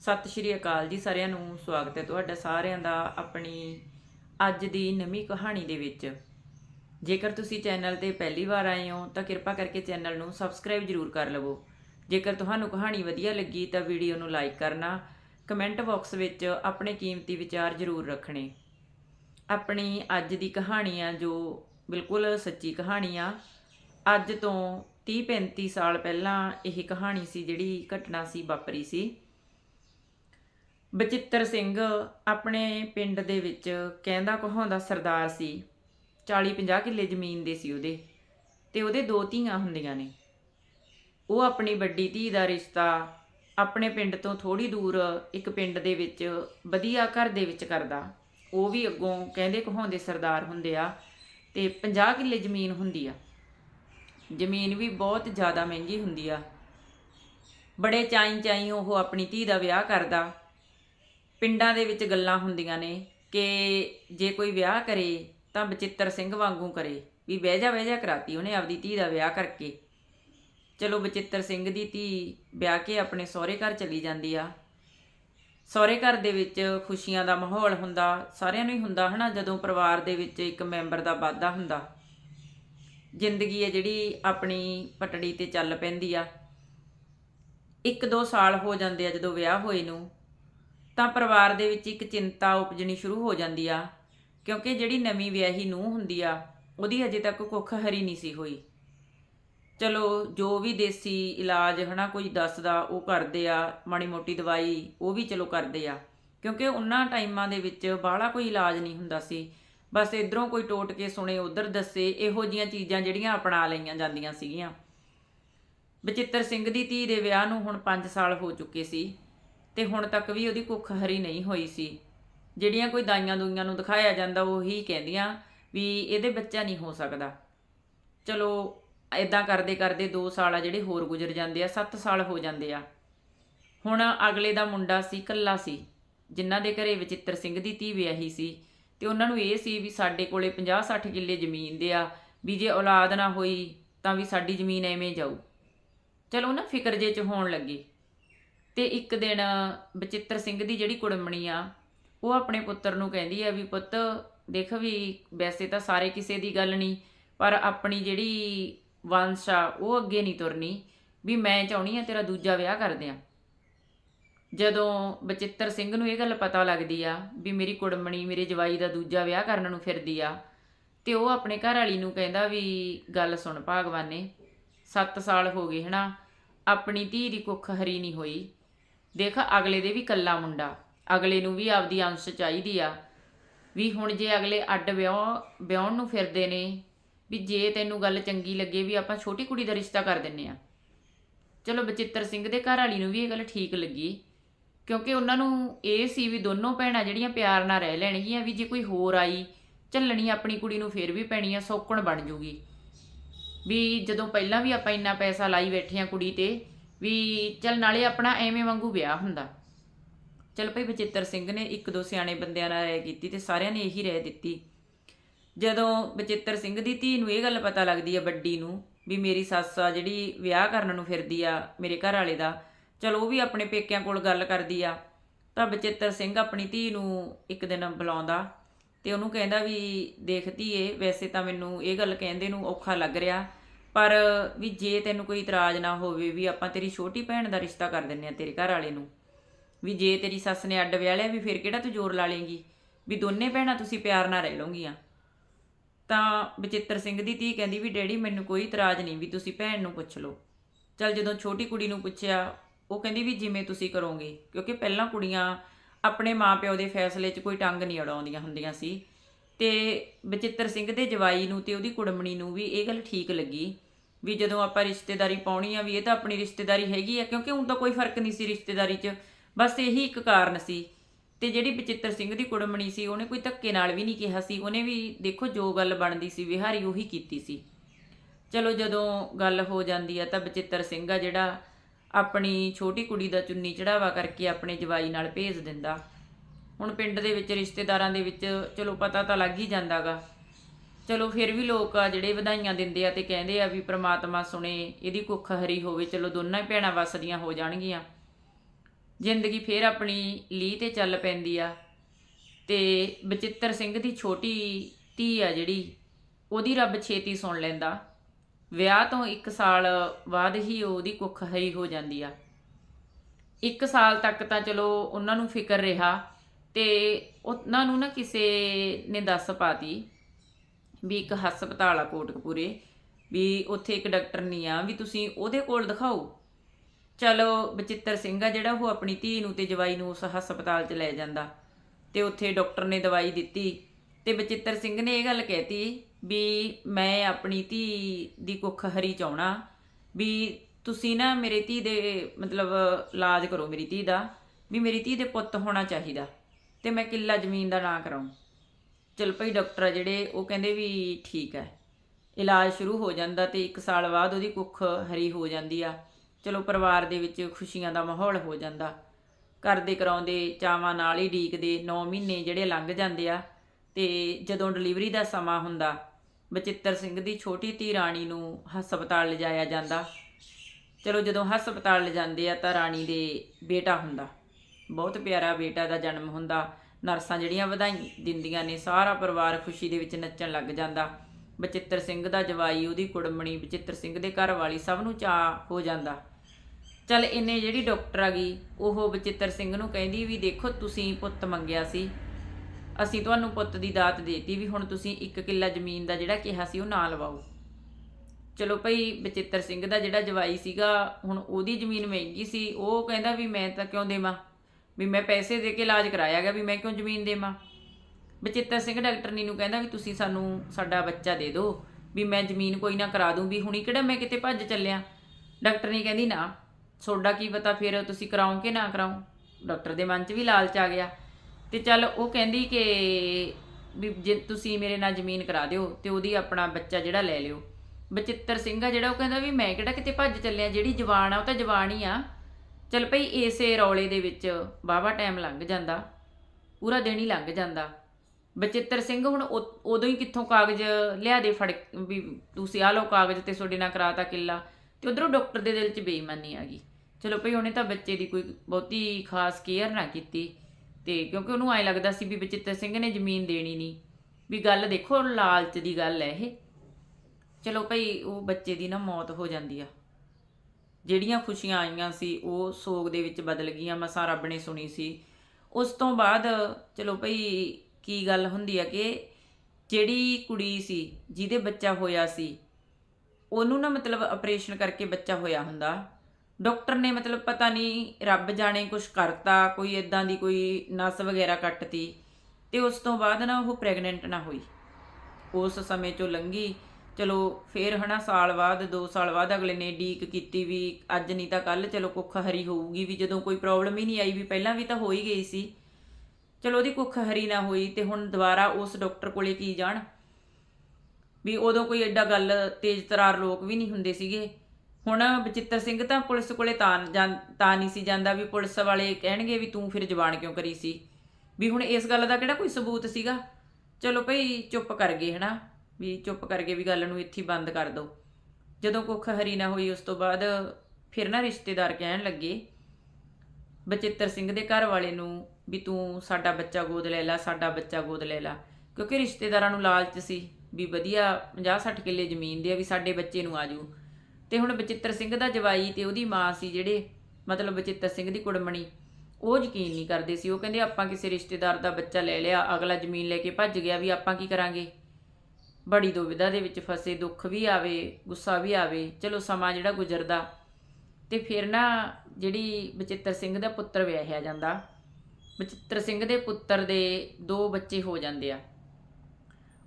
ਸਤਿ ਸ਼੍ਰੀ ਅਕਾਲ ਜੀ ਸਾਰਿਆਂ ਨੂੰ, ਸਵਾਗਤ ਹੈ ਤੁਹਾਡਾ ਸਾਰਿਆਂ ਦਾ ਆਪਣੀ ਅੱਜ ਦੀ ਨਵੀਂ ਕਹਾਣੀ ਦੇ ਵਿੱਚ। ਜੇਕਰ ਤੁਸੀਂ ਚੈਨਲ ਤੇ ਪਹਿਲੀ ਵਾਰ ਆਏ ਹੋ, ਤਾਂ ਕਿਰਪਾ ਕਰਕੇ ਚੈਨਲ ਨੂੰ ਸਬਸਕ੍ਰਾਈਬ ਜਰੂਰ ਕਰ ਲਵੋ। ਜੇਕਰ ਤੁਹਾਨੂੰ ਕਹਾਣੀ ਵਧੀਆ ਲੱਗੀ, ਤਾਂ ਵੀਡੀਓ ਨੂੰ ਲਾਈਕ ਕਰਨਾ, ਕਮੈਂਟ ਬਾਕਸ ਵਿੱਚ ਆਪਣੇ ਕੀਮਤੀ ਵਿਚਾਰ ਜਰੂਰ ਰੱਖਣੇ। ਆਪਣੀ ਅੱਜ ਦੀ ਕਹਾਣੀ ਆ, ਜੋ ਬਿਲਕੁਲ ਸੱਚੀ ਕਹਾਣੀ ਆ। ਅੱਜ ਤੋਂ 30 35 ਸਾਲ ਪਹਿਲਾਂ ਇਹ ਕਹਾਣੀ ਸੀ, ਜਿਹੜੀ ਘਟਨਾ ਸੀ, ਵਾਪਰੀ ਸੀ। ਬਚਿੱਤਰ ਸਿੰਘ ਆਪਣੇ ਪਿੰਡ ਦੇ ਵਿੱਚ ਕਹਿੰਦਾ ਕਹਾਉਂਦਾ ਸਰਦਾਰ ਸੀ 40 50 ਕਿੱਲੇ ਜ਼ਮੀਨ ਦੇ ਸੀ ਉਹਦੇ ਤੇ ਉਹਦੇ ਦੋ ਧੀਆਂ ਹੁੰਦੀਆਂ ਨੇ। ਉਹ ਆਪਣੀ ਵੱਡੀ ਧੀ ਦਾ ਰਿਸ਼ਤਾ ਆਪਣੇ ਪਿੰਡ ਤੋਂ ਥੋੜੀ ਦੂਰ ਇੱਕ ਪਿੰਡ ਦੇ ਵਿੱਚ ਵਧੀਆ ਘਰ ਦੇ ਵਿੱਚ ਕਰਦਾ। ਉਹ ਵੀ ਅੱਗੋਂ ਕਹਿੰਦੇ ਕਹਾਉਂਦੇ ਸਰਦਾਰ ਹੁੰਦੇ ਆ ਤੇ 50 ਕਿੱਲੇ ਜ਼ਮੀਨ ਹੁੰਦੀ ਆ। ਜ਼ਮੀਨ ਵੀ ਬਹੁਤ ਜ਼ਿਆਦਾ ਮਹਿੰਗੀ ਹੁੰਦੀ ਆ। ਬੜੇ ਚਾਈਂ ਚਾਈਂ ਉਹ ਆਪਣੀ ਧੀ ਦਾ ਵਿਆਹ ਕਰਦਾ ਪਿੰਡਾਂ ਦੇ ਵਿੱਚ ਗੱਲਾਂ ਹੁੰਦੀਆਂ ਨੇ ਕਿ ਜੇ ਕੋਈ ਵਿਆਹ ਕਰੇ ਤਾਂ ਬਚਿੱਤਰ ਸਿੰਘ ਵਾਂਗੂ ਕਰੇ, ਵੀ ਬਹਿ ਜਾ ਬਹਿ ਜਾ ਕਰਾਤੀ ਉਹਨੇ ਆਪਦੀ ਧੀ ਦਾ ਵਿਆਹ ਕਰਕੇ। ਚਲੋ ਬਚਿੱਤਰ ਸਿੰਘ ਦੀ ਧੀ ਵਿਆਹ ਕੇ ਆਪਣੇ ਸਹੁਰੇ ਘਰ ਚਲੀ ਜਾਂਦੀ ਆ। ਸਹੁਰੇ ਘਰ ਦੇ ਵਿੱਚ ਖੁਸ਼ੀਆਂ ਦਾ ਮਾਹੌਲ ਹੁੰਦਾ, ਸਾਰਿਆਂ ਨੂੰ ਹੀ ਹੁੰਦਾ ਹਨਾ, ਜਦੋਂ ਪਰਿਵਾਰ ਦੇ ਵਿੱਚ ਇੱਕ ਮੈਂਬਰ ਦਾ ਵਾਧਾ ਹੁੰਦਾ। ਜ਼ਿੰਦਗੀ ਹੈ ਜਿਹੜੀ ਆਪਣੀ ਪਟੜੀ ਤੇ ਚੱਲ ਪੈਂਦੀ ਆ। ਇੱਕ ਦੋ ਸਾਲ ਹੋ ਜਾਂਦੇ ਆ ਜਦੋਂ ਵਿਆਹ ਹੋਏ ਨੂੰ ਤਾਂ ਪਰਿਵਾਰ ਦੇ ਵਿੱਚ ਇੱਕ ਚਿੰਤਾ ਉਪਜਣੀ ਸ਼ੁਰੂ ਹੋ ਜਾਂਦੀ ਆ, ਕਿਉਂਕਿ ਜਿਹੜੀ ਨਵੀਂ ਵਿਆਹੀ ਨੂੰ ਹੁੰਦੀ ਆ, ਉਹਦੀ ਅਜੇ ਤੱਕ ਕੁੱਖ ਹਰੀ ਨਹੀਂ ਸੀ ਹੋਈ। ਚਲੋ, ਜੋ ਵੀ ਦੇਸੀ ਇਲਾਜ ਹਨਾ, ਕੋਈ ਦੱਸਦਾ, ਉਹ ਕਰਦੇ ਆ, ਮਾੜੀ ਮੋਟੀ ਦਵਾਈ, ਉਹ ਵੀ ਚਲੋ ਕਰਦੇ ਆ, ਕਿਉਂਕਿ ਉਹਨਾਂ ਟਾਈਮਾਂ ਦੇ ਵਿੱਚ ਬਾਹਲਾ ਕੋਈ ਇਲਾਜ ਨਹੀਂ ਹੁੰਦਾ ਸੀ। ਬਸ ਇਧਰੋਂ ਕੋਈ ਟੋਟ ਕੇ ਸੁਣੇ, ਉਧਰ ਦੱਸੇ, ਇਹੋ ਜੀਆਂ ਚੀਜ਼ਾਂ ਜਿਹੜੀਆਂ ਅਪਣਾ ਲਈਆਂ ਜਾਂਦੀਆਂ ਸੀਗੀਆਂ। ਬਚਿੱਤਰ ਸਿੰਘ ਦੀ ਧੀ ਦੇ ਵਿਆਹ ਨੂੰ ਹੁਣ 5 ਸਾਲ ਹੋ ਚੁੱਕੇ ਸੀ। ਤੇ ਹੁਣ ਤੱਕ ਵੀ ਉਹਦੀ ਕੁੱਖ ਹਰੀ ਨਹੀਂ ਹੋਈ ਸੀ। ਜਿਹੜੀਆਂ ਕੋਈ ਦਾਈਆਂ ਦੂਈਆਂ ਨੂੰ ਦਿਖਾਇਆ ਜਾਂਦਾ, ਉਹੀ ਕਹਿੰਦੀਆਂ ਵੀ ਇਹਦੇ ਬੱਚਾ ਨਹੀਂ ਹੋ ਸਕਦਾ। ਚਲੋ ਇਦਾਂ ਕਰਦੇ ਕਰਦੇ 2 ਸਾਲ ਆ ਜਿਹੜੇ ਹੋਰ ਗੁਜ਼ਰ ਜਾਂਦੇ ਆ 7 ਸਾਲ ਹੋ ਜਾਂਦੇ ਆ। ਹੁਣ ਅਗਲੇ ਦਾ ਮੁੰਡਾ ਸੀ ਕੱਲਾ ਸੀ, ਜਿਨ੍ਹਾਂ ਦੇ ਘਰੇ ਵਿਚਿੱਤਰ ਸਿੰਘ ਦੀ ਧੀ ਵਿਆਹੀ ਸੀ। ਤੇ ਉਹਨਾਂ ਨੂੰ ਇਹ ਸੀ ਵੀ ਸਾਡੇ ਕੋਲੇ 50 60 ਕਿੱਲੇ ਜ਼ਮੀਨ ਦੇ ਆ, ਵੀ ਜੇ ਔਲਾਦ ਨਾ ਹੋਈ ਤਾਂ ਵੀ ਸਾਡੀ ਜ਼ਮੀਨ ਐਵੇਂ ਜਾਊ। ਚਲੋ ਨਾ, ਫਿਕਰ ਜੇ ਚ ਹੋਣ ਲੱਗੀ। ਤੇ ਇੱਕ ਦਿਨ ਬਚਿੱਤਰ ਸਿੰਘ ਦੀ ਜਿਹੜੀ ਕੁੜਮਣੀ ਆ, ਉਹ ਆਪਣੇ ਪੁੱਤਰ ਨੂੰ ਕਹਿੰਦੀ ਆ ਵੀ ਪੁੱਤ, ਦੇਖ ਵੀ ਵੈਸੇ ਤਾਂ ਸਾਰੇ ਕਿਸੇ ਦੀ ਗੱਲ ਨਹੀਂ, ਪਰ ਆਪਣੀ ਜਿਹੜੀ ਵੰਸ਼ ਆ, ਉਹ ਅੱਗੇ ਨਹੀਂ ਤੁਰਨੀ, ਵੀ ਮੈਂ ਚਾਹਣੀ ਆ ਤੇਰਾ ਦੂਜਾ ਵਿਆਹ ਕਰਦੇ ਆ ਜਦੋਂ ਬਚਿੱਤਰ ਸਿੰਘ ਨੂੰ ਇਹ ਗੱਲ ਪਤਾ ਲੱਗਦੀ ਆ ਵੀ ਮੇਰੀ ਕੁੜਮਣੀ ਮੇਰੇ ਜਵਾਈ ਦਾ ਦੂਜਾ ਵਿਆਹ ਕਰਨ ਨੂੰ ਫਿਰਦੀ ਆ, ਤੇ ਉਹ ਆਪਣੇ ਘਰ ਵਾਲੀ ਨੂੰ ਕਹਿੰਦਾ ਵੀ ਗੱਲ ਸੁਣ ਭਾਗਵਾਨੇ 7 ਸਾਲ ਹੋ ਗਏ ਹਨਾ, ਆਪਣੀ ਧੀ ਦੀ ਕੁੱਖ ਹਰੀ ਨਹੀਂ ਹੋਈ ਦੇਖ, ਅਗਲੇ ਦੇ ਵੀ ਕੱਲਾ ਮੁੰਡਾ। ਅਗਲੇ ਨੂੰ ਵੀ ਆਪਦੀ ਅੰਸ਼ ਚਾਹੀਦੀ ਆ। ਵੀ ਹੁਣ ਜੇ ਅਗਲੇ ਅੱਡ ਵਿਆਹ, ਵਿਆਹਣ ਨੂੰ ਫਿਰਦੇ ਨੇ, ਵੀ ਜੇ ਤੈਨੂੰ ਗੱਲ ਚੰਗੀ ਲੱਗੇ ਵੀ ਆਪਾਂ ਛੋਟੀ ਕੁੜੀ ਦਾ ਰਿਸ਼ਤਾ ਕਰ ਦਿੰਨੇ ਆ। ਚਲੋ ਬਚਿੱਤਰ ਸਿੰਘ ਦੇ ਘਰ ਵਾਲੀ ਨੂੰ ਵੀ ਇਹ ਗੱਲ ਠੀਕ ਲੱਗੀ। ਕਿਉਂਕਿ ਉਹਨਾਂ ਨੂੰ ਇਹ ਸੀ ਵੀ ਦੋਨੋਂ ਭੈਣਾਂ ਜਿਹੜੀਆਂ ਪਿਆਰ ਨਾਲ ਰਹਿ ਲੈਣਗੀਆਂ, ਵੀ ਜੇ ਕੋਈ ਹੋਰ ਆਈ ਝੱਲਣੀ ਆਪਣੀ ਕੁੜੀ ਨੂੰ ਫੇਰ ਵੀ ਪੈਣੀ ਆ, ਸੌਕਣ ਬਣ ਜੂਗੀ। ਵੀ ਜਦੋਂ ਪਹਿਲਾਂ ਵੀ ਆਪਾਂ ਇੰਨਾ ਪੈਸਾ ਲਾਈ ਬੈਠੇ ਆ ਕੁੜੀ ਤੇ ਵੀ ਚੱਲ ਨਾਲੇ ਆਪਣਾ ਐਵੇਂ ਵਾਂਗੂ ਵਿਆਹ ਹੁੰਦਾ। ਚਲ ਭਾਈ ਬਚਿੱਤਰ ਸਿੰਘ ਨੇ ਇੱਕ ਦੋ ਸਿਆਣੇ ਬੰਦਿਆਂ ਨਾਲ ਰਾਏ ਕੀਤੀ ਤੇ ਸਾਰਿਆਂ ਨੇ ਇਹੀ ਰਾਏ ਦਿੱਤੀ। ਜਦੋਂ ਬਚਿੱਤਰ ਸਿੰਘ ਦੀ ਧੀ ਨੂੰ ਇਹ ਗੱਲ ਪਤਾ ਲੱਗਦੀ ਆ ਵੱਡੀ ਨੂੰ ਵੀ ਮੇਰੀ ਸੱਸ ਆ ਜਿਹੜੀ ਵਿਆਹ ਕਰਨ ਨੂੰ ਫਿਰਦੀ ਆ ਮੇਰੇ ਘਰ ਵਾਲੇ ਦਾ, ਚਲੋ ਉਹ ਵੀ ਆਪਣੇ ਪੇਕਿਆਂ ਕੋਲ ਗੱਲ ਕਰਦੀ ਆ, ਤਾਂ ਬਚਿੱਤਰ ਸਿੰਘ ਆਪਣੀ ਧੀ ਨੂੰ ਇੱਕ ਦਿਨ ਬੁਲਾਉਂਦਾ ਤੇ ਉਹਨੂੰ ਕਹਿੰਦਾ ਵੀ ਦੇਖ ਧੀਏ, ਵੈਸੇ ਤਾਂ ਮੈਨੂੰ ਇਹ ਗੱਲ ਕਹਿੰਦੇ ਨੂੰ ਔਖਾ ਲੱਗ ਰਿਹਾ। ਪਰ ਵੀ ਜੇ ਤੈਨੂੰ ਕੋਈ ਇਤਰਾਜ਼ ਨਾ ਹੋਵੇ ਵੀ ਆਪਾਂ ਤੇਰੀ ਛੋਟੀ ਭੈਣ ਦਾ ਰਿਸ਼ਤਾ ਕਰ ਦਿੰਨੇ ਆ ਤੇਰੇ ਘਰ ਵਾਲੇ ਨੂੰ, ਵੀ ਜੇ ਤੇਰੀ ਸੱਸ ਨੇ ਅੱਡ ਵਿਆਹ ਲਿਆ ਵੀ ਫਿਰ ਕਿਹੜਾ ਤੂੰ ਜ਼ੋਰ ਲਾ ਲੇਂਗੀ ਵੀ ਦੋਨੇ ਭੈਣਾਂ ਤੁਸੀਂ ਪਿਆਰ ਨਾਲ ਰਹਿ ਲਓਗੀਆਂ। ਤਾਂ ਬਚਿੱਤਰ ਸਿੰਘ ਦੀ ਧੀ ਕਹਿੰਦੀ ਵੀ ਡੈਡੀ ਮੈਨੂੰ ਕੋਈ ਇਤਰਾਜ਼ ਨਹੀਂ ਵੀ ਤੁਸੀਂ ਭੈਣ ਨੂੰ ਪੁੱਛ ਲਓ। ਚਲ ਜਦੋਂ ਛੋਟੀ ਕੁੜੀ ਨੂੰ ਪੁੱਛਿਆ, ਉਹ ਕਹਿੰਦੀ ਵੀ ਜਿਵੇਂ ਤੁਸੀਂ ਕਰੋਗੇ, ਕਿਉਂਕਿ ਪਹਿਲਾਂ ਕੁੜੀਆਂ ਆਪਣੇ ਮਾਪਿਓ ਦੇ ਫੈਸਲੇ 'ਚ ਕੋਈ ਟੰਗ ਨਹੀਂ ਅੜਾਉਂਦੀਆਂ ਹੁੰਦੀਆਂ ਸੀ। ਤੇ ਬਚਿੱਤਰ ਸਿੰਘ ਦੇ ਜਵਾਈ ਨੂੰ ਤੇ ਉਹਦੀ ਕੁੜਮਣੀ ਨੂੰ ਵੀ ਇਹ ਗੱਲ ਠੀਕ ਲੱਗੀ। ਵੀ ਜਦੋਂ ਆਪਾਂ ਰਿਸ਼ਤੇਦਾਰੀ ਪਾਉਣੀ ਆ ਵੀ ਇਹ ਤਾਂ ਆਪਣੀ ਰਿਸ਼ਤੇਦਾਰੀ ਹੈਗੀ ਆ, ਕਿਉਂਕਿ ਹੁਣ ਤਾਂ ਕੋਈ ਫ਼ਰਕ ਨਹੀਂ ਸੀ ਰਿਸ਼ਤੇਦਾਰੀ 'ਚ। ਬਸ ਇਹੀ ਇੱਕ ਕਾਰਨ ਸੀ। ਤੇ ਜਿਹੜੀ ਬਚਿੱਤਰ ਸਿੰਘ ਦੀ ਕੁੜਮਣੀ ਸੀ, ਉਹਨੇ ਕੋਈ ਧੱਕੇ ਨਾਲ ਵੀ ਨਹੀਂ ਕਿਹਾ ਸੀ। ਉਹਨੇ ਵੀ ਦੇਖੋ ਜੋ ਗੱਲ ਬਣਦੀ ਸੀ, ਵਿਹਾਰੀ ਉਹੀ ਕੀਤੀ ਸੀ। ਚਲੋ ਜਦੋਂ ਗੱਲ ਹੋ ਜਾਂਦੀ ਆ ਤਾਂ ਬਚਿੱਤਰ ਸਿੰਘ ਆ ਜਿਹੜਾ ਆਪਣੀ ਛੋਟੀ ਕੁੜੀ ਦਾ ਚੁੰਨੀ ਚੜਾਵਾ ਕਰਕੇ ਆਪਣੇ ਜਵਾਈ ਨਾਲ ਭੇਜ ਦਿੰਦਾ। ਹੁਣ ਪਿੰਡ ਦੇ ਵਿੱਚ, ਰਿਸ਼ਤੇਦਾਰਾਂ ਦੇ ਵਿੱਚ ਚਲੋ ਪਤਾ ਤਾਂ ਲੱਗ ਹੀ ਜਾਂਦਾਗਾ। ਚਲੋ ਫਿਰ ਵੀ ਲੋਕ ਆ ਜਿਹੜੇ ਵਧਾਈਆਂ ਦਿੰਦੇ ਆ ਤੇ ਕਹਿੰਦੇ ਆ ਵੀ ਪ੍ਰਮਾਤਮਾ ਸੁਣੇ, ਇਹਦੀ ਕੁੱਖ ਹਰੀ ਹੋਵੇ, ਚਲੋ ਦੋਨਾਂ ਭੈਣਾਂ ਵਸਦੀਆਂ ਹੋ ਜਾਣਗੀਆਂ। ਜ਼ਿੰਦਗੀ ਫੇਰ ਆਪਣੀ ਲੀਹ ਤੇ ਚੱਲ ਪੈਂਦੀ ਆ। ਤੇ ਬਚਿੱਤਰ ਸਿੰਘ ਦੀ ਛੋਟੀ ਧੀ ਆ ਜਿਹੜੀ, ਉਹਦੀ ਰੱਬ ਛੇਤੀ ਸੁਣ ਲੈਂਦਾ। ਵਿਆਹ ਤੋਂ 1 ਸਾਲ ਬਾਅਦ ਹੀ ਉਹਦੀ ਕੁੱਖ ਹਰੀ ਹੋ ਜਾਂਦੀ ਆ। 1 ਸਾਲ ਤੱਕ ਤਾਂ ਚਲੋ ਉਹਨਾਂ ਨੂੰ ਫਿਕਰ ਰਿਹਾ ਤੇ ਉਹਨਾਂ ਨੂੰ ਨਾ ਕਿਸੇ ਨੇ ਦੱਸ ਪਾਤੀ। ਵੀ ਇੱਕ ਹਸਪਤਾਲ ਆ ਕੋਟਕਪੂਰੇ, ਵੀ ਉੱਥੇ ਇੱਕ ਡਾਕਟਰ ਨਹੀਂ ਆ, ਵੀ ਤੁਸੀਂ ਉਹਦੇ ਕੋਲ ਦਿਖਾਓ। ਚਲੋ ਬਚਿੱਤਰ ਸਿੰਘ ਆ ਜਿਹੜਾ, ਉਹ ਆਪਣੀ ਧੀ ਨੂੰ ਤੇ ਜਵਾਈ ਨੂੰ ਉਸ ਹਸਪਤਾਲ 'ਚ ਲੈ ਜਾਂਦਾ ਤੇ ਉੱਥੇ ਡਾਕਟਰ ਨੇ ਦਵਾਈ ਦਿੱਤੀ ਤੇ ਬਚਿੱਤਰ ਸਿੰਘ ਨੇ ਇਹ ਗੱਲ ਕਹਿਤੀ ਵੀ ਮੈਂ ਆਪਣੀ ਧੀ ਦੀ ਕੁੱਖ ਹਰੀ ਚਾਹਣਾ ਵੀ ਤੁਸੀਂ ਨਾ ਮੇਰੇ ਧੀ ਦੇ ਮਤਲਬ ਇਲਾਜ ਕਰੋ ਮੇਰੀ ਧੀ ਦਾ, ਵੀ ਮੇਰੀ ਧੀ ਦੇ ਪੁੱਤ ਹੋਣਾ ਚਾਹੀਦਾ ਤੇ ਮੈਂ ਕਿੱਲਾ ਜ਼ਮੀਨ ਦਾ ਨਾਂ ਕਰਾਉਂ। ਚਲ ਭਈ ਡਾਕਟਰ ਆ ਜਿਹੜੇ, ਉਹ ਕਹਿੰਦੇ ਵੀ ਠੀਕ ਹੈ। ਇਲਾਜ ਸ਼ੁਰੂ ਹੋ ਜਾਂਦਾ ਤੇ 1 ਸਾਲ ਬਾਅਦ ਉਹਦੀ ਕੁੱਖ ਹਰੀ ਹੋ ਜਾਂਦੀ ਆ। ਚਲੋ ਪਰਿਵਾਰ ਦੇ ਵਿੱਚ ਖੁਸ਼ੀਆਂ ਦਾ ਮਾਹੌਲ ਹੋ ਜਾਂਦਾ। ਕਰਦੇ ਕਰਾਉਂਦੇ ਚਾਵਾਂ ਨਾਲ ਹੀ ਡੀਕਦੇ 9 ਮਹੀਨੇ ਜਿਹੜੇ ਲੰਘ ਜਾਂਦੇ ਆ। ਤੇ ਜਦੋਂ ਡਿਲੀਵਰੀ ਦਾ ਸਮਾਂ ਹੁੰਦਾ, ਬਚਿੱਤਰ ਸਿੰਘ ਦੀ ਛੋਟੀ ਧੀ ਰਾਣੀ ਨੂੰ ਹਸਪਤਾਲ ਲਿਜਾਇਆ ਜਾਂਦਾ। ਚਲੋ ਜਦੋਂ ਹਸਪਤਾਲ ਲਿਜਾਂਦੇ ਆ ਤਾਂ ਰਾਣੀ ਦੇ ਬੇਟਾ ਹੁੰਦਾ। ਬਹੁਤ ਪਿਆਰਾ ਬੇਟਾ ਦਾ ਜਨਮ ਹੁੰਦਾ। ਨਰਸਾਂ ਜਿਹੜੀਆਂ ਵਧਾਈ ਦਿੰਦੀਆਂ ਨੇ, ਸਾਰਾ ਪਰਿਵਾਰ ਖੁਸ਼ੀ ਦੇ ਵਿੱਚ ਨੱਚਣ ਲੱਗ ਜਾਂਦਾ। ਬਚਿੱਤਰ ਸਿੰਘ ਦਾ ਜਵਾਈ, ਉਹਦੀ ਕੁੜਮਣੀ ਬਚਿੱਤਰ ਸਿੰਘ ਦੇ ਘਰ ਵਾਲੀ ਸਭ ਨੂੰ ਚਾਅ ਹੋ ਜਾਂਦਾ। ਚਲ ਇੰਨੇ ਜਿਹੜੀ ਡਾਕਟਰ ਆ ਗਈ, ਉਹ ਬਚਿੱਤਰ ਸਿੰਘ ਨੂੰ ਕਹਿੰਦੀ ਵੀ ਦੇਖੋ ਤੁਸੀਂ ਪੁੱਤ ਮੰਗਿਆ ਸੀ। ਅਸੀਂ ਤੁਹਾਨੂੰ ਪੁੱਤ ਦੀ ਦਾਤ ਦੇਤੀ ਵੀ ਹੁਣ ਤੁਸੀਂ ਇੱਕ ਕਿੱਲਾ ਜ਼ਮੀਨ ਦਾ ਜਿਹੜਾ ਕਿਹਾ ਸੀ ਉਹ ਨਾ ਲਵਾਓ। ਚਲੋ ਭਈ ਬਚਿੱਤਰ ਸਿੰਘ ਦਾ ਜਿਹੜਾ ਜਵਾਈ ਸੀਗਾ, ਹੁਣ ਉਹਦੀ ਜ਼ਮੀਨ ਮਹਿੰਗੀ ਸੀ, ਉਹ ਕਹਿੰਦਾ ਵੀ ਮੈਂ ਤਾਂ ਕਿਉਂ ਦੇਵਾਂ? ਵੀ ਮੈਂ ਪੈਸੇ ਦੇ ਕੇ ਇਲਾਜ ਕਰਾਇਆ ਗਿਆ ਵੀ ਮੈਂ ਕਿਉਂ ਜ਼ਮੀਨ ਦੇਵਾਂ? ਬਚਿੱਤਰ ਸਿੰਘ ਡਾਕਟਰਨੀ ਨੂੰ ਕਹਿੰਦਾ ਵੀ ਤੁਸੀਂ ਸਾਨੂੰ ਸਾਡਾ ਬੱਚਾ ਦੇ ਦਿਓ, ਵੀ ਮੈਂ ਜ਼ਮੀਨ ਕੋਈ ਨਾ ਕਰਾ ਦੂੰ, ਵੀ ਹੁਣੀ ਕਿਹੜਾ ਮੈਂ ਕਿਤੇ ਭੱਜ ਚੱਲਿਆ। ਡਾਕਟਰ ਡਾਕਟਰਨੀ ਕਹਿੰਦੀ, ਨਾ ਤੁਹਾਡਾ ਕੀ ਪਤਾ ਫਿਰ ਤੁਸੀਂ ਕਰਾਓ ਕਿ ਨਾ ਕਰਾਓ? ਡਾਕਟਰ ਦੇ ਮਨ 'ਚ ਵੀ ਲਾਲਚ ਆ ਗਿਆ। ਤੇ ਚੱਲ ਉਹ ਕਹਿੰਦੀ ਕਿ ਵੀ ਜੇ ਤੁਸੀਂ ਮੇਰੇ ਨਾਲ ਜ਼ਮੀਨ ਕਰਾ ਦਿਓ ਤੇ ਉਹਦੀ ਆਪਣਾ ਬੱਚਾ ਜਿਹੜਾ ਲੈ ਲਿਓ। ਬਚਿੱਤਰ ਸਿੰਘ ਆ ਜਿਹੜਾ, ਉਹ ਕਹਿੰਦਾ ਵੀ ਮੈਂ ਕਿਹੜਾ ਕਿਤੇ ਭੱਜ ਚੱਲਿਆ, ਜਿਹੜੀ ਜਵਾਨ ਆ ਉਹ ਤਾਂ ਜਵਾਨ ਹੀ ਆ। ਚਲ ਭਈ ਇਸੇ ਰੌਲੇ ਦੇ ਵਿੱਚ ਵਾਹਵਾ ਟਾਈਮ ਲੰਘ ਜਾਂਦਾ, ਪੂਰਾ ਦਿਨ ਹੀ ਲੰਘ ਜਾਂਦਾ। ਬਚਿੱਤਰ ਸਿੰਘ ਹੁਣ ਉ- ਉਦੋਂ ਹੀ ਕਿੱਥੋਂ ਕਾਗਜ਼ ਲਿਆ ਦੇ ਫੜ ਵੀ ਤੁਸੀਂ ਆ ਲਓ ਕਾਗਜ਼ ਤੇ ਤੁਹਾਡੇ ਨਾਲ ਕਰਾਤਾ ਕਿੱਲਾ, ਤੇ ਉਧਰੋਂ ਡਾਕਟਰ ਦੇ ਦਿਲ 'ਚ ਬੇਈਮਾਨੀ ਆ ਗਈ। ਚਲੋ ਭਈ ਉਹਨੇ ਤਾਂ ਬੱਚੇ ਦੀ ਕੋਈ ਬਹੁਤੀ ਖਾਸ ਕੇਅਰ ਨਾ ਕੀਤੀ, ਤੇ ਕਿਉਂਕਿ ਉਹਨੂੰ ਐ ਲੱਗਦਾ ਸੀ ਵੀ ਬਚਿੱਤਰ ਸਿੰਘ ਨੇ ਜ਼ਮੀਨ ਦੇਣੀ ਨਹੀਂ। ਵੀ ਗੱਲ ਦੇਖੋ ਲਾਲਚ ਦੀ ਗੱਲ ਹੈ ਇਹ। ਚਲੋ ਭਈ ਉਹ ਬੱਚੇ ਦੀ ਨਾ ਮੌਤ ਹੋ ਜਾਂਦੀ ਆ। ਜਿਹੜੀਆਂ ਖੁਸ਼ੀਆਂ ਆਈਆਂ ਸੀ, ਉਹ ਸੋਗ ਦੇ ਵਿੱਚ ਬਦਲ ਗਈਆਂ, ਮਸਾਂ ਰੱਬ ਨੇ ਸੁਣੀ ਸੀ। ਉਸ ਤੋਂ ਬਾਅਦ, ਚਲੋ ਭਈ, ਕੀ ਗੱਲ ਹੁੰਦੀ ਹੈ ਕਿ ਜਿਹੜੀ ਕੁੜੀ ਸੀ, ਜਿਹਦੇ ਬੱਚਾ ਹੋਇਆ ਸੀ, ਉਹਨੂੰ ਨਾ ਮਤਲਬ ਆਪਰੇਸ਼ਨ ਕਰਕੇ ਬੱਚਾ ਹੋਇਆ ਹੁੰਦਾ। ਡਾਕਟਰ ਨੇ ਮਤਲਬ ਪਤਾ ਨਹੀਂ, ਰੱਬ ਜਾਣੇ ਕੁਝ ਕਰਤਾ, ਕੋਈ ਇਦਾਂ ਦੀ ਕੋਈ ਨਸ ਵਗੈਰਾ ਕੱਟਤੀ, ਤੇ ਉਸ ਤੋਂ ਬਾਅਦ ਨਾ ਉਹ ਪ੍ਰੈਗਨੈਂਟ ਨਾ ਹੋਈ। ਉਸ ਸਮੇਂ ਚੋਂ ਲੰਘੀ ਚਲੋ ਫੇਰ ਹਨਾ ਸਾਲ ਬਾਅਦ 2 ਸਾਲ ਬਾਅਦ ਅਗਲੇ ਨੇ ਡੀਕ ਕੀਤੀ ਵੀ ਅੱਜ ਨਹੀਂ ਤਾਂ ਕੱਲ ਚਲੋ ਕੁੱਖ ਹਰੀ ਹੋਊਗੀ, ਵੀ ਜਦੋਂ ਕੋਈ ਪ੍ਰੋਬਲਮ ਹੀ ਨਹੀਂ ਆਈ ਵੀ ਪਹਿਲਾਂ ਵੀ ਤਾਂ ਹੋ ਹੀ ਗਈ ਸੀ। ਚਲੋ ਉਹਦੀ ਕੁੱਖ ਹਰੀ ਨਾ ਹੋਈ ਤੇ ਹੁਣ ਦੁਬਾਰਾ ਉਸ ਡਾਕਟਰ ਕੋਲੇ ਕੀ ਜਾਣ? ਵੀ ਉਦੋਂ ਕੋਈ ਐਡਾ ਗੱਲ ਤੇਜ਼ ਤਰਾਰ ਲੋਕ ਵੀ ਨਹੀਂ ਹੁੰਦੇ ਸੀਗੇ। ਹੁਣ ਬਚਿੱਤਰ ਸਿੰਘ ਤਾਂ ਪੁਲਿਸ ਕੋਲੇ ਤਾਂ ਜਾਂ- ਤਾਂ ਨਹੀਂ ਸੀ ਜਾਂਦਾ ਵੀ ਪੁਲਿਸ ਵਾਲੇ ਕਹਿਣਗੇ ਵੀ ਤੂੰ ਫਿਰ ਜ਼ਬਾਨ ਕਿਉਂ ਕਰੀ ਸੀ? ਵੀ ਹੁਣ ਇਸ ਗੱਲ ਦਾ ਕਿਹੜਾ ਕੋਈ ਸਬੂਤ ਸੀਗਾ? ਚਲੋ ਭਈ ਚੁੱਪ ਕਰ ਗਏ ਹਨਾ। ਵੀ ਚੁੱਪ ਕਰਕੇ ਵੀ ਗੱਲ ਨੂੰ ਇੱਥੇ ਬੰਦ ਕਰ ਦਿਓ ਜਦੋਂ ਕੁੱਖ ਹਰੀ ਨਾ ਹੋਈ, ਉਸ ਤੋਂ ਬਾਅਦ ਫਿਰ ਨਾ ਰਿਸ਼ਤੇਦਾਰ ਕਹਿਣ ਲੱਗੇ, ਬਚਿੱਤਰ ਸਿੰਘ ਦੇ ਘਰ ਵਾਲੇ ਨੂੰ ਵੀ ਤੂੰ ਸਾਡਾ ਬੱਚਾ ਗੋਦ ਲੈ ਲੈ, ਸਾਡਾ ਬੱਚਾ ਗੋਦ ਲੈ ਲੈ। ਕਿਉਂਕਿ ਰਿਸ਼ਤੇਦਾਰਾਂ ਨੂੰ ਲਾਲਚ ਸੀ ਵੀ ਵਧੀਆ 50-60 ਕਿੱਲੇ ਜ਼ਮੀਨ ਦੇ ਆ ਵੀ ਸਾਡੇ ਬੱਚੇ ਨੂੰ ਆਜੂ। ਤੇ ਹੁਣ ਬਚਿੱਤਰ ਸਿੰਘ ਦਾ ਜਵਾਈ ਤੇ ਉਹਦੀ ਮਾਂ ਸੀ ਜਿਹੜੇ, ਮਤਲਬ ਬਚਿੱਤਰ ਸਿੰਘ ਦੀ ਕੁੜਮਣੀ, ਉਹ ਯਕੀਨ ਨਹੀਂ ਕਰਦੇ ਸੀ। ਉਹ ਕਹਿੰਦੇ, ਆਪਾਂ ਕਿਸੇ ਰਿਸ਼ਤੇਦਾਰ ਦਾ ਬੱਚਾ ਲੈ ਲਿਆ, ਅਗਲਾ ਜ਼ਮੀਨ ਲੈ ਕੇ ਭੱਜ ਗਿਆ, ਵੀ ਆਪਾਂ ਕੀ ਕਰਾਂਗੇ? ਬੜੀ ਦੁਵਿਧਾ ਦੇ ਵਿੱਚ ਫਸੇ, ਦੁੱਖ ਵੀ ਆਵੇ, ਗੁੱਸਾ ਵੀ ਆਵੇ, ਚਲੋ ਸਮਾਂ ਜਿਹੜਾ ਗੁਜ਼ਰਦਾ, ਤੇ ਫਿਰ ਨਾ ਜਿਹੜੀ ਬਚਿੱਤਰ ਸਿੰਘ ਦਾ ਪੁੱਤਰ ਵਿਆਹਿਆ ਜਾਂਦਾ, ਬਚਿੱਤਰ ਸਿੰਘ ਦੇ ਪੁੱਤਰ ਦੇ ਦੋ ਬੱਚੇ ਹੋ ਜਾਂਦੇ ਆ।